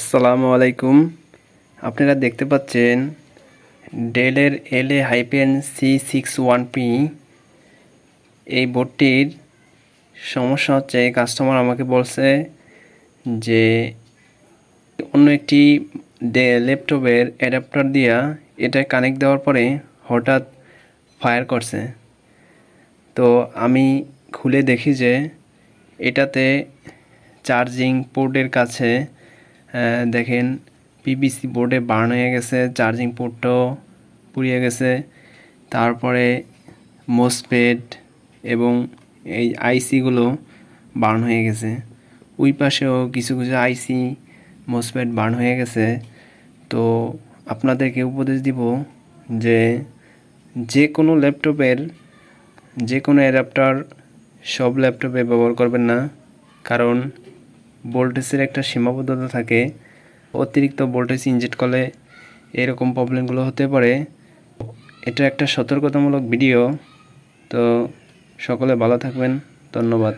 আসসালামু আলাইকুম। আপনারা দেখতে পাচ্ছেন ডেলের L A hyphen C six one P. এই বোর্ডটির সমস্যা হচ্ছে, কাস্টমার আমাকে বলছে যে অন্য একটি ল্যাপটপের অ্যাডাপ্টার দিয়া এটা কানেক্ট দেওয়ার পরে হঠাৎ ফায়ার করছে। তো আমি খুলে দেখি যে এটাতে চার্জিং পোর্টের কাছে দেখেন পিবিসি বোর্ডে বার্ন হয়ে গেছে চার্জিং পোর্টটাও পুড়িয়ে গেছে। তারপরে মোসপেড এবং এই আইসিগুলো বার্ন হয়ে গেছে। ওই পাশেও কিছু কিছু আইসি মোসপেড বার্ন হয়ে গেছে। তো আপনাদেরকে উপদেশ দিব যে যে কোনো ল্যাপটপের, যে কোনো অ্যাডাপ্টার সব ল্যাপটপে ব্যবহার করবেন না। কারণ ভোল্টেজের একটা সীমাবদ্ধতা থাকে, অতিরিক্ত ভোল্টেজ ইনজেক্ট করলে এরকম প্রবলেমগুলো হতে পারে। এটা একটা সতর্কতামূলক ভিডিও তো সকলে ভালো থাকবেন, ধন্যবাদ।